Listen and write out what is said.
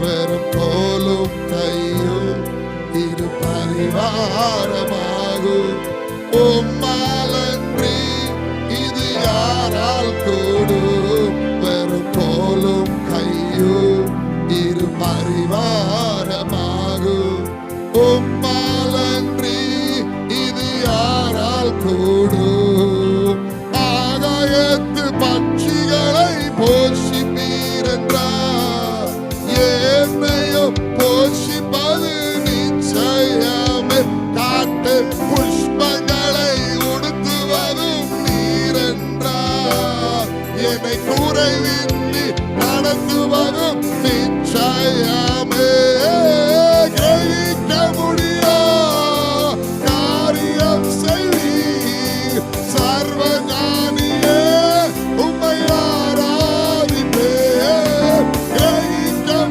வெறும் கோலும் கையும் இரு பரிவாரமாகும். உம்மாலன்றி இது யாரால் கூடும்? வெறும் கோலும் கையும் இரு பரிவாரமாகும். உம்மாலன்றி இது யாரால் கூடும்? ஆகாயத்து என்னையும் போஷிப்பது நிச்சயமே காட்டு புஷ்பங்களை உடுத்துவதும் நீரென்றார் என்னை குறைவின்றி நடத்துவதும்